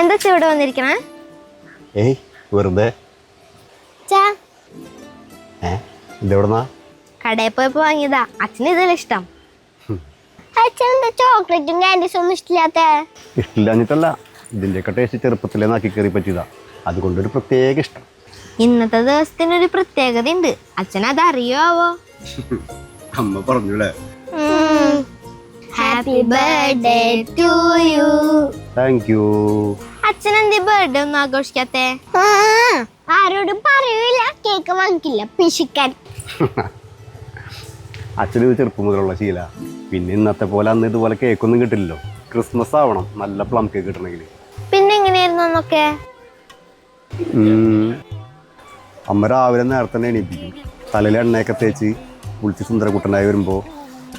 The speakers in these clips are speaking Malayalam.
എന്താ ഇവിടെ വന്നിരിക്കണേ? ഏയ് വെറുതെ. ചാ ഏ ഇതെവിടുന്നാ കടയിൽ പോയപ്പോ വാങ്ങിയതാ. അച്ഛന് ഇതല്ല ഇഷ്ടം. അച്ഛൻ എന്താ ചോക്ലേറ്റും കാൻഡീസും ഒന്നും ഇഷ്ടമില്ലാത്ത ഇഷ്ടമില്ലാഞ്ഞിട്ടല്ല ഇതിന്റെയൊക്കെ ടേസ്റ്റ് ചെറുപ്പത്തിലേ നാക്കി കയറി പറ്റിയതാ. അതുകൊണ്ടൊരു പ്രത്യേക ഇഷ്ടം. ഇന്നത്തെ ദിവസത്തിനൊരു പ്രത്യേകത ഉണ്ട് അച്ഛൻ അത് അറിയാവോ അമ്മ പറഞ്ഞൂലേ happy birthday to you thank you അച്ഛൻ എന്തി ബർത്ത്ഡേ ഒന്നും ആഘോഷിക്കാത്തേ? ആരോടും പറയൂല. കേക്ക് വാങ്ങിക്കില്ല. പിശുക്കാൻ. അച്ഛന് ഇത് ചെറുപ്പം മുതലുള്ള ശീല. പിന്നെ ഇന്നത്തെ പോലെ അന്ന് ഇതുപോലെ കേക്കൊന്നും കിട്ടില്ലല്ലോ. ക്രിസ്മസ് ആവണം. നല്ല പ്ലം കേക്ക് കിട്ടണമെങ്കിൽ. പിന്നെ എങ്ങനെയായിരുന്നു അന്നൊക്കെ? ഉം. അമ്മ രാവിലെ നേരത്തെ തന്നെ എണീപ്പിക്കും. തലയിൽ എണ്ണയൊക്കെ തേച്ച് കുളിച്ച് സുന്ദരക്കുട്ടനായി വരുമ്പോൾ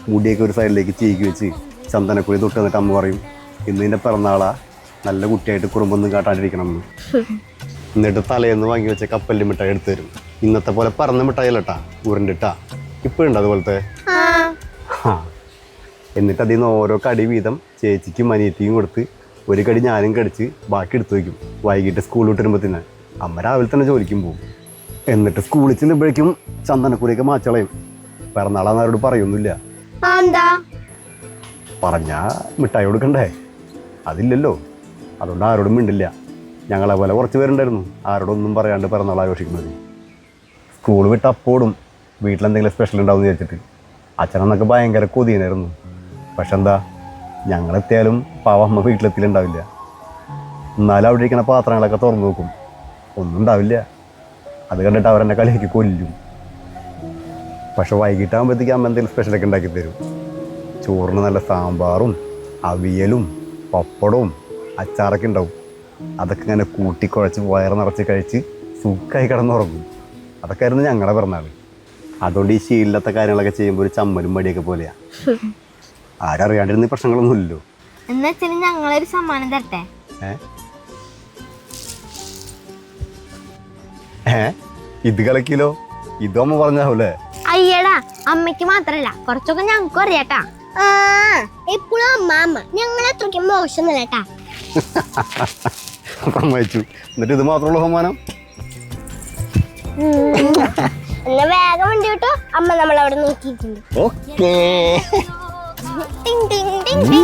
മുടിയൊക്കെ ഒരു സൈഡിലേക്ക് ചീക്കി വെച്ച് ചന്ദനക്കുഴി തൊട്ട് എന്നിട്ട് അമ്മ പറയും ഇന്ന് നിന്റെ പിറന്നാളാ. നല്ല കുട്ടിയായിട്ട് കുറുമ്പൊന്നും കാട്ടാണ്ടിരിക്കണം എന്ന് എന്നിട്ട് തലേന്ന് വാങ്ങി വെച്ച കപ്പലിന്റെ മിഠായി എടുത്തു തരും. ഇന്നത്തെ പോലെ പറന്ന മിഠായി അല്ലട്ടാ ഉരുണ്ടിട്ടാ ഇപ്പോഴുണ്ട് അതുപോലത്തെ? ആ. എന്നിട്ട് അതിൽ നിന്ന് ഓരോ കടി വീതം ചേച്ചിക്കും അനിയത്തിക്കും കൊടുത്ത് ഒരു കടി ഞാനും കടിച്ച് ബാക്കി എടുത്തു വയ്ക്കും വൈകിട്ട് സ്കൂൾ വിട്ട് വരുമ്പോഴത്തേന് അമ്മ രാവിലെ തന്നെ ജോലിക്കും പോകും എന്നിട്ട് സ്കൂളിൽ ചെല്ലുമ്പോഴേക്കും ചന്ദനക്കുറിയൊക്കെ മാച്ചളയും. പിറന്നാളാന്ന് ആരോട് പറയൊന്നുമില്ല. പറഞ്ഞാ മിഠായി കൊടുക്കണ്ടേ? അതില്ലല്ലോ. അതുകൊണ്ട് ആരോടും മിണ്ടില്ല. ഞങ്ങളെ പോലെ കുറച്ച് പേരുണ്ടായിരുന്നു. ആരോടൊന്നും പറയാണ്ട് പിറന്നാൾ ആഘോഷിക്കുന്നത്. സ്കൂൾ വിട്ട് അപ്പോടും വീട്ടിലെന്തെങ്കിലും സ്പെഷ്യൽ ഉണ്ടാവും എന്ന് വിചാരിച്ചിട്ട് അച്ഛനെന്നൊക്കെ ഭയങ്കര കൊതിയനായിരുന്നു. പക്ഷെ എന്താ ഞങ്ങളെത്തിയാലും പാവമ്മ വീട്ടിലെത്തിയിലുണ്ടാവില്ല എന്നാലും അവിടെ ഇരിക്കുന്ന പാത്രങ്ങളൊക്കെ തുറന്നു നോക്കും. ഒന്നും ഉണ്ടാവില്ല. അത് കണ്ടിട്ട് അവരെന്നെ കളിയാക്കി കൊല്ലും. പക്ഷെ വൈകിട്ടാകുമ്പോഴത്തേക്ക് അമ്മ എന്തെങ്കിലും സ്പെഷ്യലൊക്കെ ഉണ്ടാക്കി തരും. ചോറിന് നല്ല സാമ്പാറും അവിയലും പപ്പടവും അച്ചാറൊക്കെ ഉണ്ടാവും. അതൊക്കെ ഇങ്ങനെ കൂട്ടിക്കുഴച്ച് വയറ് നിറച്ച് കഴിച്ച് സുഖമായി കിടന്നുറങ്ങും. അതൊക്കെ ആയിരുന്നു ഞങ്ങളുടെ പിറന്നാൾ അതുകൊണ്ട് ഈ ശീലത്തെ കാര്യങ്ങളൊക്കെ ചെയ്യുമ്പോൾ ഒരു ചമ്മലും മടിയൊക്കെ പോലെയാ. ആരറിയാണ്ടിരുന്ന പ്രശ്നങ്ങളൊന്നുമില്ലല്ലോ പ്രശ്നങ്ങളൊന്നും ഇല്ലല്ലോ. എന്നാ അച്ഛന് ഞങ്ങളൊരു സമ്മാനം തരട്ടെ? ഏ? ഇത് കളിക്കിലോ? ഇതോ അമ്മ പറഞ്ഞാവൂലേ അയ്യടാ അമ്മയ്ക്ക് മാത്രല്ല കുറച്ചൊക്കെ ഞങ്ങൾക്കും അറിയാട്ടാ. ആ എപ്പോഴും അമ്മ അമ്മ ഞങ്ങൾ അത്രയ്ക്ക് മോശമൊന്നുമല്ല കേട്ടാ. സമ്മതിച്ചു എന്നിട്ട് ഇത് മാത്രമുള്ള സമ്മാനം? എന്നാ വേഗം വണ്ടി വിട്ടോ. അമ്മ നമ്മളവിടെ നോക്കിയിട്ടുണ്ട്. ഓക്കേ. ടിങ് ടിങ് ടിങ് ടിങ്.